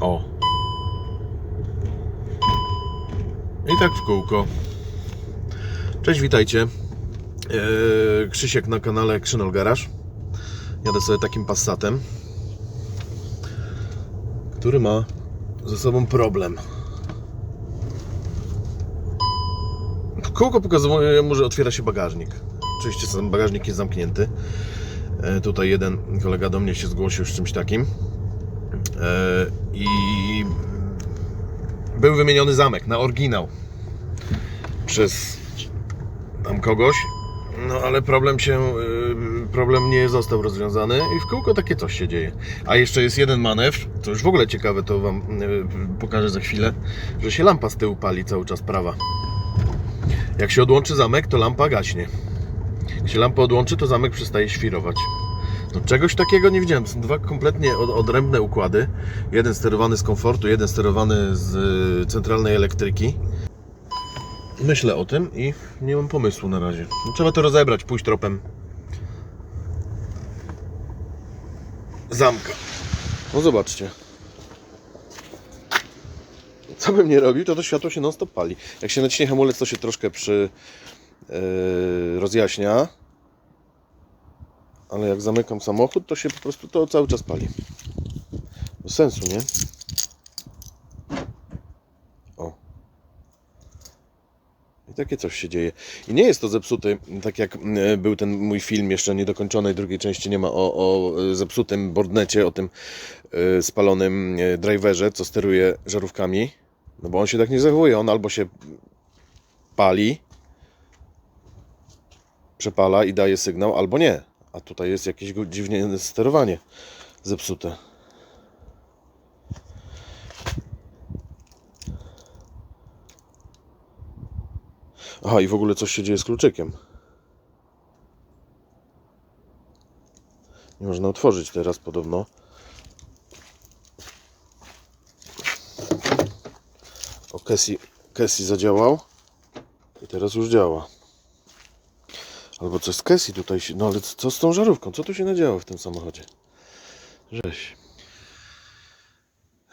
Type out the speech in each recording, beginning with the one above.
O. I tak w kółko. Cześć, witajcie. Eee, Krzysiek na kanale Krzynol Garage. Jadę sobie takim Passatem, który ma ze sobą problem. Kółko pokazuje mu, że otwiera się bagażnik. Oczywiście bagażnik jest zamknięty. E, Tutaj jeden kolega do mnie się zgłosił z czymś takim. I był wymieniony zamek na oryginał przez tam kogoś. No ale problem się, y, problem nie został rozwiązany i w kółko takie coś się dzieje. A jeszcze jest jeden manewr, to już w ogóle ciekawe, to Wam y, pokażę za chwilę, że się lampa z tyłu pali cały czas prawa. Jak się odłączy zamek, to lampa gaśnie. Jak się lampa odłączy, to zamek przestaje świrować. No czegoś takiego nie widziałem. Są dwa kompletnie od, odrębne układy. Jeden sterowany z komfortu, jeden sterowany z y, centralnej elektryki. Myślę o tym i nie mam pomysłu na razie. No, trzeba to rozebrać, pójść tropem zamka. No zobaczcie. Co bym nie robił, to to światło się non stop pali. Jak się naciśnie hamulec, to się troszkę przy yy, rozjaśnia. Ale jak zamykam samochód, to się po prostu to cały czas pali. Bez sensu, nie? O. I takie coś się dzieje. I nie jest to zepsuty, tak jak e, był ten mój film jeszcze niedokończonej drugiej części nie ma o, o e, zepsutym bordnecie, o tym e, spalonym driverze, co steruje żarówkami. No bo on się tak nie zachowuje. On albo się pali, przepala i daje sygnał, albo nie. A tutaj jest jakieś dziwnie sterowanie zepsute. Aha, i w ogóle coś się dzieje z kluczykiem. Nie można otworzyć teraz podobno. O, Cassie, Cassie zadziałał. I teraz już działa. Albo coś z Cassie tutaj się... No ale co z tą żarówką? Co tu się nadziało w tym samochodzie? Żeś.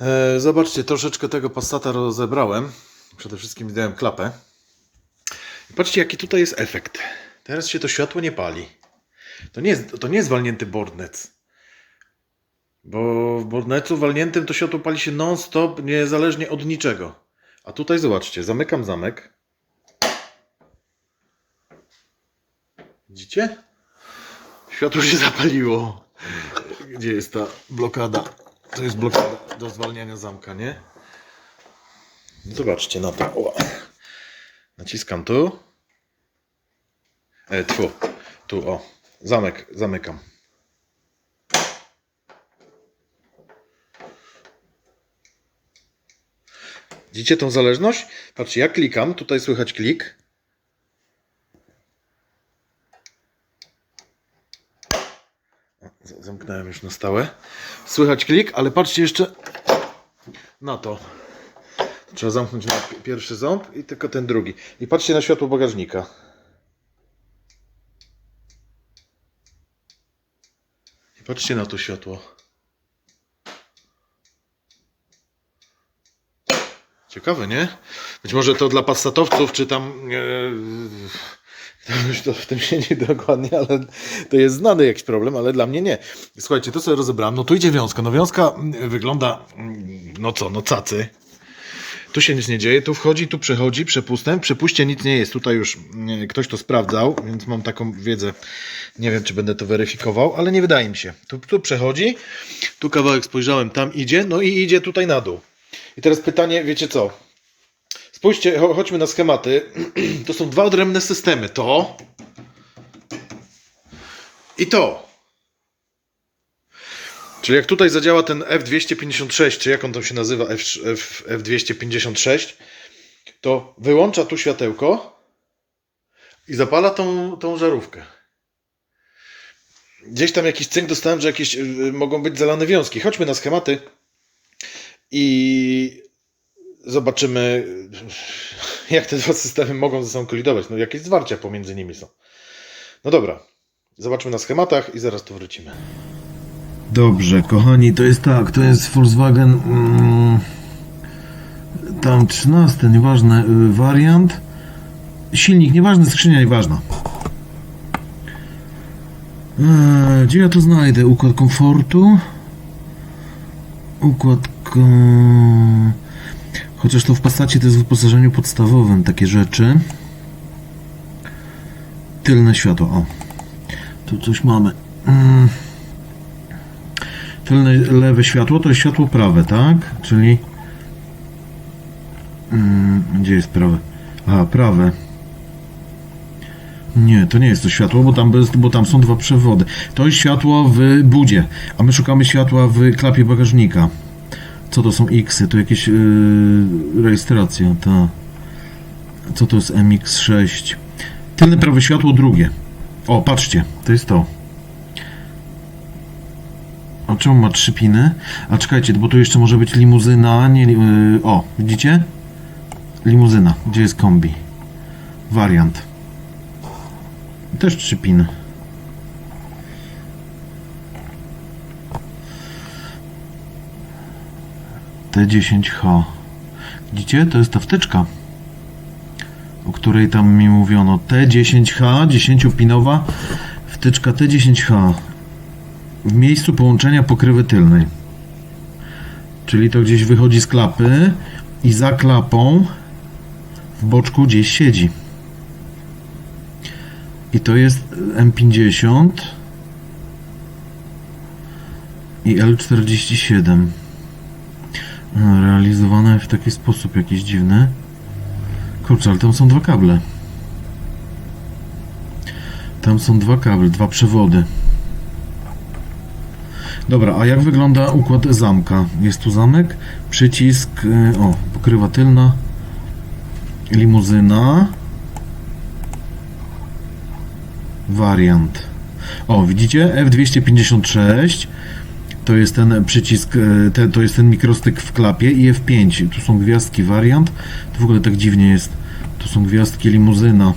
E, zobaczcie, troszeczkę tego Passata rozebrałem. Przede wszystkim zdjąłem klapę. I patrzcie, jaki tutaj jest efekt. Teraz się to światło nie pali. To nie jest, to nie jest walnięty bordnec. Bo w bordnecu walniętym to światło pali się non-stop, niezależnie od niczego. A tutaj zobaczcie, zamykam zamek. Widzicie? Światło się zapaliło. Gdzie jest ta blokada? To jest blokada do zwalniania zamka, nie? Zobaczcie na to. O. Naciskam tu. E, tfu. Tu, o. Zamek, zamykam. Widzicie tą zależność? Patrzcie, ja klikam, tutaj słychać klik. O, z- Zamknąłem już na stałe. Słychać klik, ale patrzcie jeszcze na to. Trzeba zamknąć pierwszy ząb i tylko ten drugi. I patrzcie na światło bagażnika. I patrzcie na to światło. Ciekawe, nie? Być może to dla passatowców, czy tam. E, już to w tym nie dokładnie, ale to jest znany jakiś problem, ale dla mnie nie. Słuchajcie, to sobie rozebrałem. No tu idzie wiązka. No wiązka mm, wygląda, mm, no co, no cacy. Tu się nic nie dzieje, tu wchodzi, tu przechodzi, przepustem. Przepuście nic nie jest. Tutaj już mm, ktoś to sprawdzał, więc mam taką wiedzę. Nie wiem, czy będę to weryfikował, ale nie wydaje mi się. Tu, tu przechodzi, tu kawałek spojrzałem, tam idzie, no i idzie tutaj na dół. I teraz pytanie, wiecie co? Spójrzcie, cho- chodźmy na schematy. To są dwa odrębne systemy. To i to. Czyli jak tutaj zadziała ten F256, czy jak on tam się nazywa, F, F, F256, to wyłącza tu światełko i zapala tą, tą żarówkę. Gdzieś tam jakiś cynk dostałem, że jakieś y, mogą być zalane wiązki. Chodźmy na schematy i zobaczymy, jak te dwa systemy mogą ze sobą kolidować. No jakieś zwarcia pomiędzy nimi są. No dobra, zobaczmy na schematach i zaraz tu wrócimy. Dobrze, kochani, to jest tak, to jest Volkswagen mm, tam 13, nieważne, y, wariant. Silnik, nieważne, skrzynia, nieważna. Eee, gdzie ja to znajdę? Układ komfortu. Układ ko... Chociaż to w Passacie to jest w wyposażeniu podstawowym takie rzeczy. Tylne światło, o. Tu coś mamy. Mm. Tylne lewe światło to jest światło prawe, tak? Czyli. Mm, gdzie jest prawe? A, prawe. Nie, to nie jest to światło, bo tam, bo tam są dwa przewody. To jest światło w budzie, a my szukamy światła w klapie bagażnika. Co to są X? To jakieś yy, rejestracja, ta. Co to jest MX6? Tylne prawe światło drugie. O, patrzcie, to jest to. A czemu ma trzy piny? A czekajcie, bo tu jeszcze może być limuzyna, nie... Yy, o, widzicie? Limuzyna. Gdzie jest kombi? Wariant. Też trzy piny. T10H. Widzicie? To jest ta wtyczka, o której tam mi mówiono. T10H, 10-pinowa wtyczka T10H w miejscu połączenia pokrywy tylnej. Czyli to gdzieś wychodzi z klapy i za klapą w boczku gdzieś siedzi. I to jest M50 i L47. Realizowane w taki sposób jakiś dziwny. Kurczę, ale tam są dwa kable. Tam są dwa kable, dwa przewody. Dobra, a jak wygląda układ zamka? Jest tu zamek, przycisk, y, o, pokrywa tylna, limuzyna, wariant. O, widzicie? F256 to jest ten przycisk, y, te, to jest ten mikrostyk w klapie i F5. Tu są gwiazdki wariant. To w ogóle tak dziwnie jest. Tu są gwiazdki limuzyna.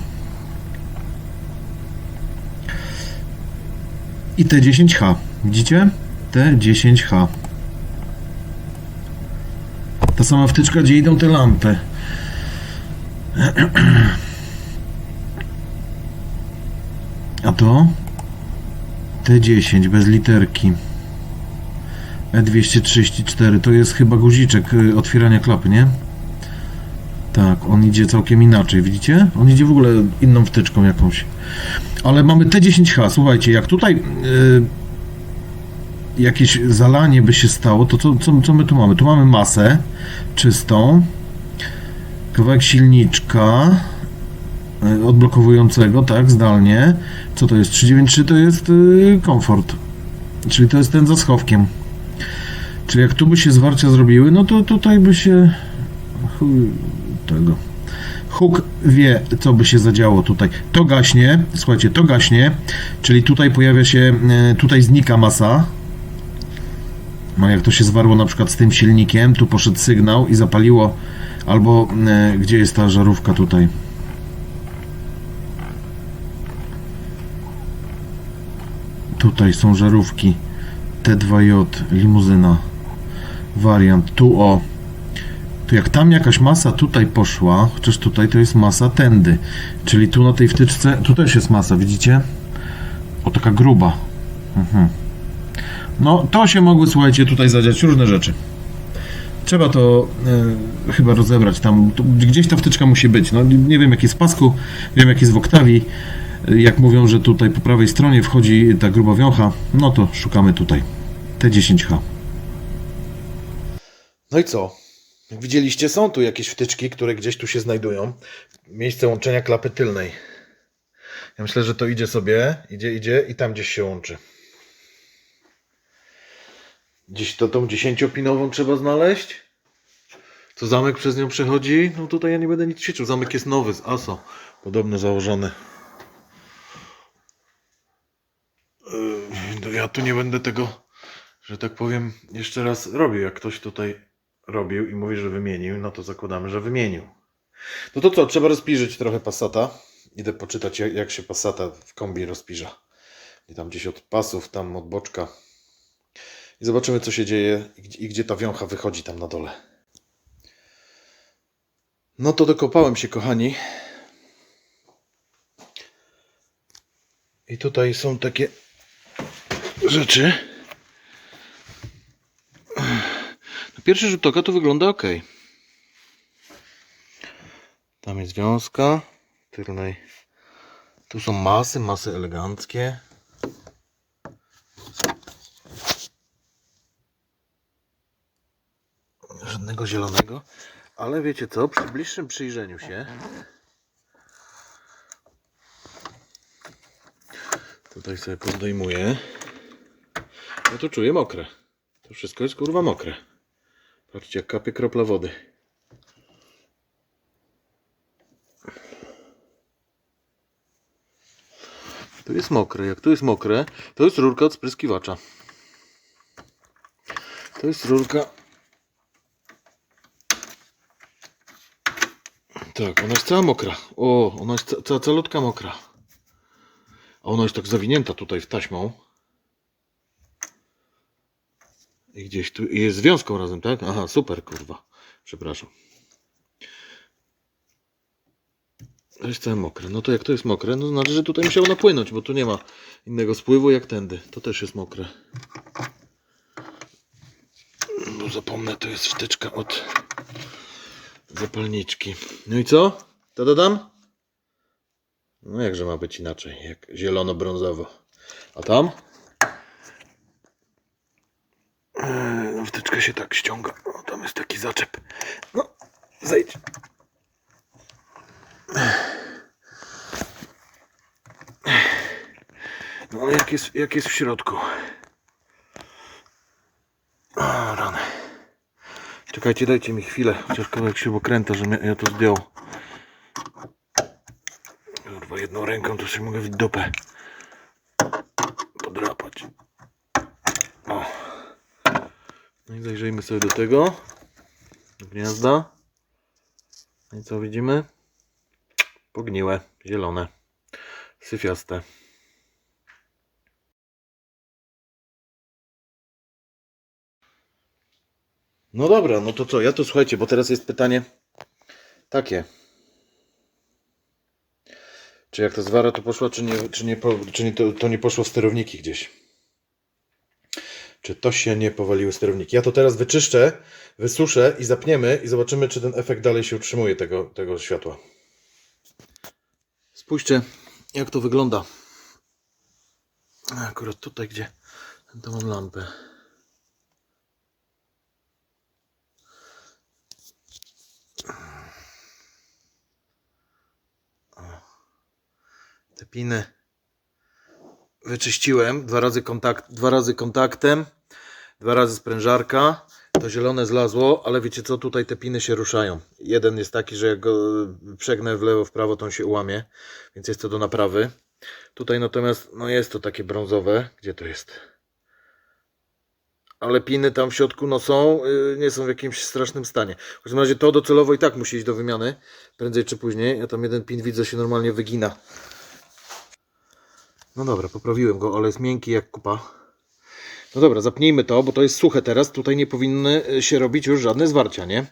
I T10H. Widzicie? T10H. Ta sama wtyczka, gdzie idą te lampy. A to? T10 bez literki. E234 to jest chyba guziczek y, otwierania klapy, nie? Tak, on idzie całkiem inaczej, widzicie? On idzie w ogóle inną wtyczką jakąś. Ale mamy T10H, słuchajcie, jak tutaj y, jakieś zalanie by się stało, to co, co, co my tu mamy? Tu mamy masę czystą, kawałek silniczka y, odblokowującego, tak, zdalnie. Co to jest? 393 to jest y, komfort, czyli to jest ten za schowkiem. Czyli jak tu by się zwarcia zrobiły, no to tutaj by się chuj tego. Huk wie, co by się zadziało tutaj. To gaśnie, słuchajcie, to gaśnie, czyli tutaj pojawia się, e, tutaj znika masa. No jak to się zwarło na przykład z tym silnikiem, tu poszedł sygnał i zapaliło, albo e, gdzie jest ta żarówka tutaj? Tutaj są żarówki T2J, limuzyna, wariant, tu o, to jak tam jakaś masa tutaj poszła, chociaż tutaj to jest masa tędy, czyli tu na tej wtyczce, tu też jest masa, widzicie? O, taka gruba. Mhm. No, to się mogły, słuchajcie, tutaj zadziać różne rzeczy. Trzeba to e, chyba rozebrać tam, tu, gdzieś ta wtyczka musi być, no nie wiem jak jest w pasku, wiem jak jest w oktawii, E, jak mówią, że tutaj po prawej stronie wchodzi ta gruba wiącha, no to szukamy tutaj, T10H. No i co? Jak widzieliście, są tu jakieś wtyczki, które gdzieś tu się znajdują. Miejsce łączenia klapy tylnej. Ja myślę, że to idzie sobie, idzie, idzie i tam gdzieś się łączy. Gdzieś to tą dziesięciopinową trzeba znaleźć. Co zamek przez nią przechodzi? No tutaj ja nie będę nic ćwiczył. Zamek jest nowy z ASO. Podobno założony. Yy, to ja tu nie będę tego, że tak powiem, jeszcze raz robił. Jak ktoś tutaj robił i mówi, że wymienił, no to zakładamy, że wymienił. No to co, trzeba rozpiżyć trochę Passata. Idę poczytać, jak, się Passata w kombi rozpiża. I tam gdzieś od pasów, tam od boczka. i zobaczymy, co się dzieje i gdzie, i gdzie ta wiącha wychodzi tam na dole. No to dokopałem się, kochani. I tutaj są takie rzeczy. Na pierwszy rzut oka to wygląda ok. Tam jest wiązka tylnej. Tu są masy, masy eleganckie. Żadnego zielonego. Ale wiecie co? Przy bliższym przyjrzeniu się. Tutaj sobie podejmuję. No to czuję mokre. To wszystko jest kurwa mokre. Patrzcie, jak kapie kropla wody. Tu jest mokre. Jak tu jest mokre, to jest rurka od spryskiwacza. To jest rurka. Tak, ona jest cała mokra. O, ona jest ca- cała calutka mokra. A ona jest tak zawinięta tutaj w taśmą. I gdzieś tu i jest z wiązką razem, tak? Aha, super, kurwa. Przepraszam. To jest całe mokre. No to jak to jest mokre, no znaczy, że tutaj musiało napłynąć, bo tu nie ma innego spływu jak tędy. To też jest mokre. Bo zapomnę, to jest wtyczka od zapalniczki. No i co? To dodam? No jakże ma być inaczej, jak zielono-brązowo. A tam? Eee, no się tak ściąga. O, tam jest taki zaczep. No, zejdź. No ale jak jest, jak jest w środku? O, rany. Czekajcie, dajcie mi chwilę. Chociaż kawałek śrubokręta, że mnie- ja to zdjął. Kurwa, jedną ręką to sobie mogę w dupę podrapać. O. No i zajrzyjmy sobie do tego. Do gniazda. I co widzimy? Pogniłe, zielone, syfiaste. No dobra, no to co? Ja to słuchajcie, bo teraz jest pytanie takie. Czy jak ta zwara to poszła, czy nie, czy nie, czy nie to, to nie poszło w sterowniki gdzieś? Czy to się nie powaliły sterowniki? Ja to teraz wyczyszczę, wysuszę i zapniemy i zobaczymy, czy ten efekt dalej się utrzymuje tego, tego światła. Spójrzcie, jak to wygląda. Akurat tutaj, gdzie to mam lampę. Te piny wyczyściłem. Dwa razy, kontakt, dwa razy kontaktem, dwa razy sprężarka. To zielone zlazło, ale wiecie co, tutaj te piny się ruszają. Jeden jest taki, że jak go przegnę w lewo, w prawo, to on się ułamie, więc jest to do naprawy. Tutaj natomiast, no jest to takie brązowe. Gdzie to jest? Ale piny tam w środku no są, yy, nie są w jakimś strasznym stanie. W każdym razie to docelowo i tak musi iść do wymiany, prędzej czy później. Ja tam jeden pin widzę się normalnie wygina. No dobra, poprawiłem go, ale jest miękki jak kupa. No dobra, zapnijmy to, bo to jest suche teraz. Tutaj nie powinny y, się robić już żadne zwarcia, nie?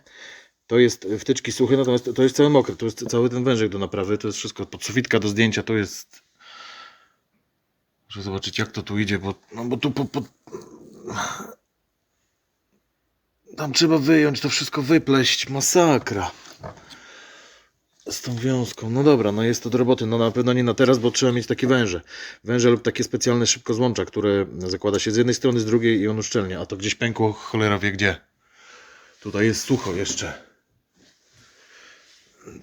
To jest y, wtyczki suche, natomiast to jest cały mokry. To jest cały ten wężyk do naprawy. To jest wszystko podsufitka do zdjęcia. To jest... Muszę zobaczyć jak to tu idzie, bo, no bo tu po, po... Tam trzeba wyjąć, to wszystko wypleść. Masakra. Z tą wiązką. No dobra, no jest to do roboty. No na pewno nie na teraz, bo trzeba mieć takie węże. Węże lub takie specjalne szybkozłącza, które zakłada się z jednej strony, z drugiej i on uszczelnia. A to gdzieś pękło, cholera wie gdzie. Tutaj jest sucho jeszcze.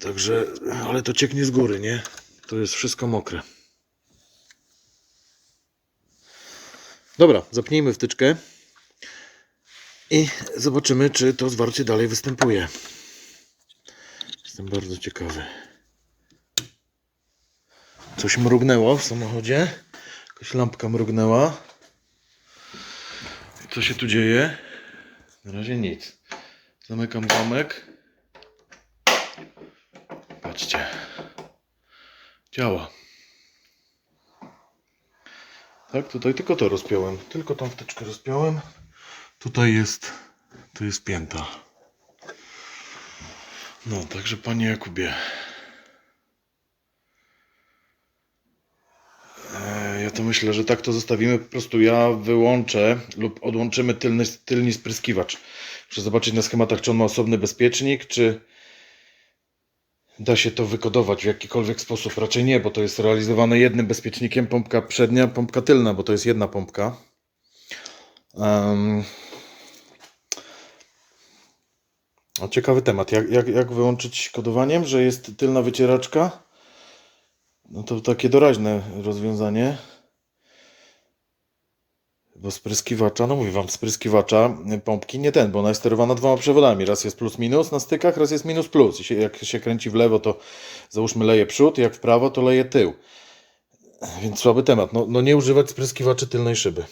Także, ale to cieknie z góry, nie? To jest wszystko mokre. Dobra, zapnijmy wtyczkę i zobaczymy, czy to zwarcie dalej występuje. Jestem bardzo ciekawy. Coś mrugnęło w samochodzie. Jakaś lampka mrugnęła. Co się tu dzieje? Na razie nic. Zamykam zamek. Patrzcie. Działa. Tak, tutaj tylko to rozpiąłem. Tylko tą wtyczkę rozpiąłem. Tutaj jest, tu jest pięta. No, także panie Jakubie. E, Ja to myślę, że tak to zostawimy. Po prostu ja wyłączę lub odłączymy tylny, tylny spryskiwacz. Muszę zobaczyć na schematach, czy on ma osobny bezpiecznik, czy da się to wykodować w jakikolwiek sposób. Raczej nie, bo to jest realizowane jednym bezpiecznikiem, pompka przednia, pompka tylna, bo to jest jedna pompka. Em, o, ciekawy temat. Jak, jak, jak wyłączyć kodowaniem, że jest tylna wycieraczka? No to takie doraźne rozwiązanie. Bo spryskiwacza, no mówię wam, spryskiwacza pompki nie ten, bo ona jest sterowana dwoma przewodami. Raz jest plus minus na stykach, raz jest minus plus. I się, jak się kręci w lewo, to załóżmy leje przód, jak w prawo, to leje tył. Więc słaby temat. No, no nie używać spryskiwaczy tylnej szyby.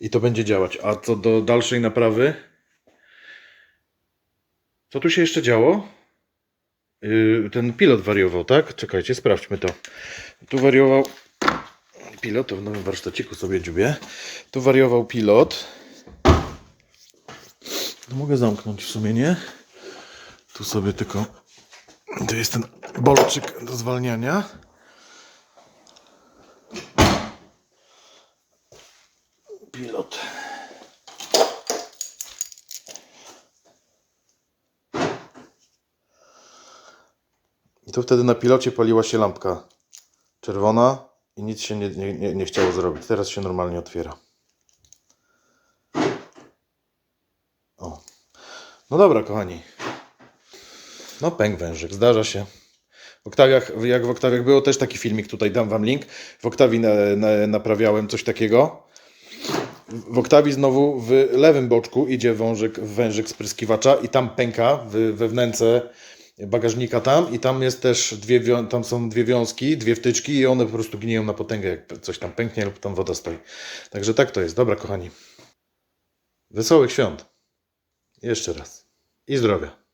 I to będzie działać. A co do dalszej naprawy? Co tu się jeszcze działo? Yy, ten pilot wariował, tak? Czekajcie, sprawdźmy to. Tu wariował pilot, to w nowym warsztaciku sobie dziubię. Tu wariował pilot. No mogę zamknąć w sumie, nie? Tu sobie tylko... To jest ten bolczyk do zwalniania. Pilot. I tu wtedy na pilocie paliła się lampka czerwona i nic się nie, nie, nie, chciało zrobić. Teraz się normalnie otwiera. O. No dobra, kochani. No pęk wężyk, zdarza się. W Oktawiach, jak w Oktawiach było też taki filmik, tutaj dam wam link. W Oktawii na, na, naprawiałem coś takiego. W Oktawii znowu w lewym boczku idzie wążyk, wężyk spryskiwacza i tam pęka w, we wnęce bagażnika tam i tam jest też dwie, tam są dwie wiązki, dwie wtyczki i one po prostu gniją na potęgę, jak coś tam pęknie lub tam woda stoi. Także tak to jest. Dobra, kochani. Wesołych świąt. Jeszcze raz. I zdrowia.